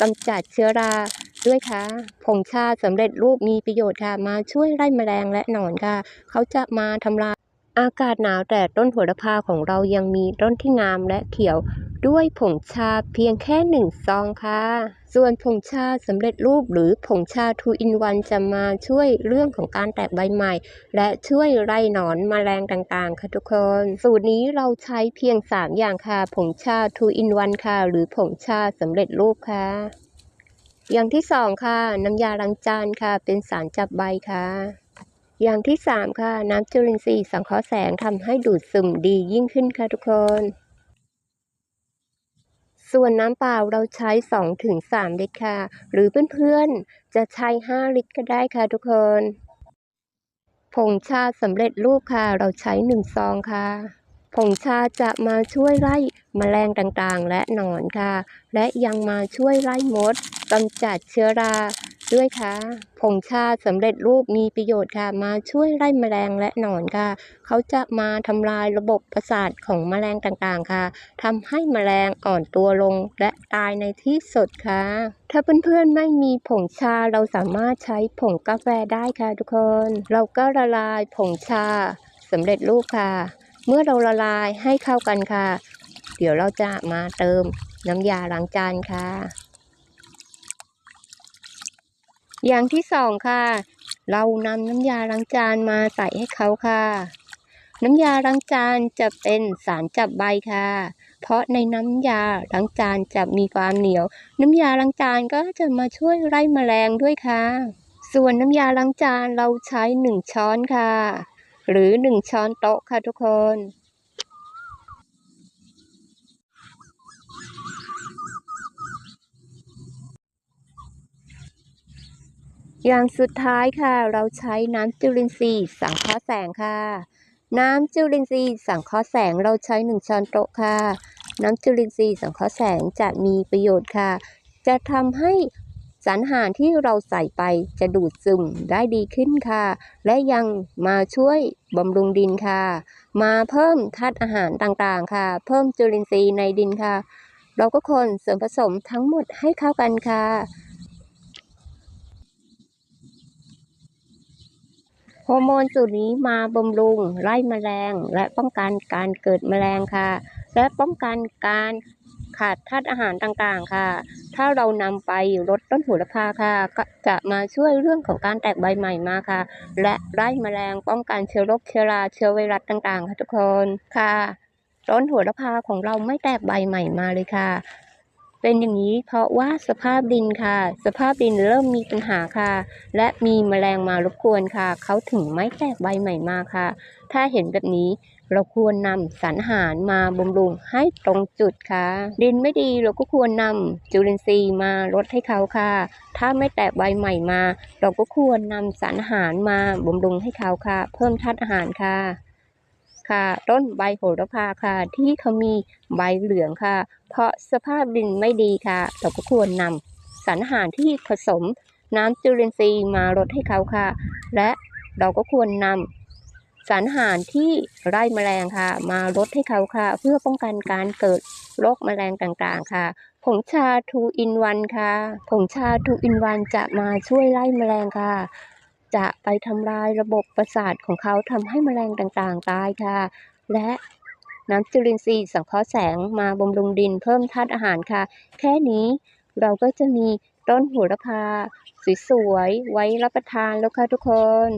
กำจัดเชื้อราด้วยค่ะผงชาสำเร็จรูปมีประโยชน์ค่ะ มาช่วยไล่แมลงและหนอนค่ะ เขาจะมาทำลายอากาศหนาวแต่ต้นโหระพาของเรายังมีต้นที่งามและเขียว ด้วยผงชาเพียงแค่หนึ่งซองค่ะ ส่วนผงชาสำเร็จรูปหรือผงชา 2 in 1 จะมาช่วยเรื่องของการแตกใบใหม่ และช่วยไล่หนอนมแมลงต่างๆ ค่ะทุกคน สูตรนี้เราใช้เพียง 3 อย่างค่ะ ผงชา 2 in 1 ค่ะ หรือผงชาสำเร็จรูปค่ะ อย่างที่ 2 ค่ะ น้ำยาล้างจานค่ะ เป็นสารจับใบค่ะอย่างที่ 3 ค่ะ น้ำจุลินทรีย์สังเคราะห์แสงทำให้ดูดซึมดียิ่งขึ้นค่ะทุกคน ส่วนน้ำเปล่าเราใช้ 2-3 ลิตรค่ะ หรือเพื่อนๆ จะใช้ 5 ลิตรก็ได้ค่ะทุกคน ผงชาสำเร็จรูปค่ะ เราใช้ 1 ซองค่ะ ผงชาจะมาช่วยไล่แมลงต่างๆ และหนอนค่ะ และยังมาช่วยไล่มดกำจัดเชื้อรา ด้วยค่ะ ผงชาสำเร็จรูปมีประโยชน์ค่ะ มาช่วยไล่แมลงและหนอนค่ะ เขาจะมาทำลายระบบประสาทของแมลงต่างๆค่ะทำให้แมลงอ่อนตัวลงและตายในที่สุดค่ะ ถ้าเพื่อนๆไม่มีผงชาเราสามารถใช้ผงกาแฟได้ค่ะทุกคน เราก็ละลายผงชาสำเร็จรูปค่ะ เมื่อเราละลายให้เข้ากันค่ะ เดี๋ยวเราจะมาเติมน้ำยาล้างจานค่ะ อย่างที่สองค่ะ เรานำน้ำยาล้างจานมาใส่ให้เขาค่ะ น้ำยาล้างจานจะเป็นสารจับใบค่ะ เพราะในน้ำยาล้างจานจะมีความเหนียว น้ำยาล้างจานก็จะมาช่วยไล่แมลงด้วยค่ะ ส่วนน้ำยาล้างจานเราใช้หนึ่งช้อนค่ะ หรือหนึ่งช้อนโต๊ะค่ะทุกคน อย่างสุดท้ายค่ะ เราใช้น้ำจุลินทรีย์สังเคราะห์แสงค่ะ น้ำจุลินทรีย์สังเคราะห์แสงเราใช้หนึ่งช้อนโต๊ะค่ะ น้ำจุลินทรีย์สังเคราะห์แสงจะมีประโยชน์ค่ะ จะทำให้สารอาหารที่เราใส่ไปจะดูดซึมได้ดีขึ้นค่ะ และยังมาช่วยบำรุงดินค่ะ มาเพิ่มธาตุอาหารต่างๆค่ะ เพิ่มจุลินทรีย์ในดินค่ะ เราก็คนเสริมผสมทั้งหมดให้เข้ากันค่ะ ฮอร์โมนสูตรนี้มาบำรุงไล่แมลง และป้องกันการเกิดแมลงค่ะ และป้องกันการขาดธาตุอาหารต่างๆค่ะ ถ้าเรานำไปลดต้นโหระพาค่ะ ก็จะมาช่วยเรื่องของการแตกใบใหม่มาค่ะ และไล่แมลงป้องกันเชื้อโรคเชื้อราเชื้อไวรัสต่างๆ ค่ะทุกคนค่ะต้นโหระพาของเราไม่แตกใบใหม่มาเลยค่ะ เป็นอย่างนี้เพราะว่าสภาพดินค่ะ สภาพดินเริ่มมีปัญหาค่ะ และมีแมลงมารบกวนค่ะ เขาถึงไม่แตกใบใหม่มาค่ะ ถ้าเห็นแบบนี้เราควรนำสารอาหารมาบำรุงให้ตรงจุดค่ะ ดินไม่ดีเราก็ควรนำจุลินทรีย์มาลดให้เขาค่ะ ถ้าไม่แตกใบใหม่มา เราก็ควรนำสารอาหารมาบำรุงให้เขาค่ะ เพิ่มธาตุอาหารค่ะ ค่ะ ต้นใบโหระพาค่ะ ที่เขามีใบเหลืองค่ะ เพราะสภาพดินไม่ดีค่ะเราก็ควรนำสารอาหารที่ผสมน้ำจุลินทรีย์มาลดให้เขาค่ะ และเราก็ควรนำสารอาหารที่ไล่แมลงค่ะ มาลดให้เขาค่ะ เพื่อป้องกันการเกิดโรคแมลงต่างๆค่ะผงชา2 in 1ค่ะผงชา2 in 1จะมาช่วยไล่แมลงค่ะ จะไปทำลายระบบประสาทของเขาทำให้แมลงต่างๆ ตายค่ะ และน้ำจุลินทรีย์สังเคราะห์แสงมาบำรุงดินเพิ่มธาตุอาหารค่ะ แค่นี้เราก็จะมีต้นโหระพาสวยๆไว้รับประทานแล้วค่ะทุกคน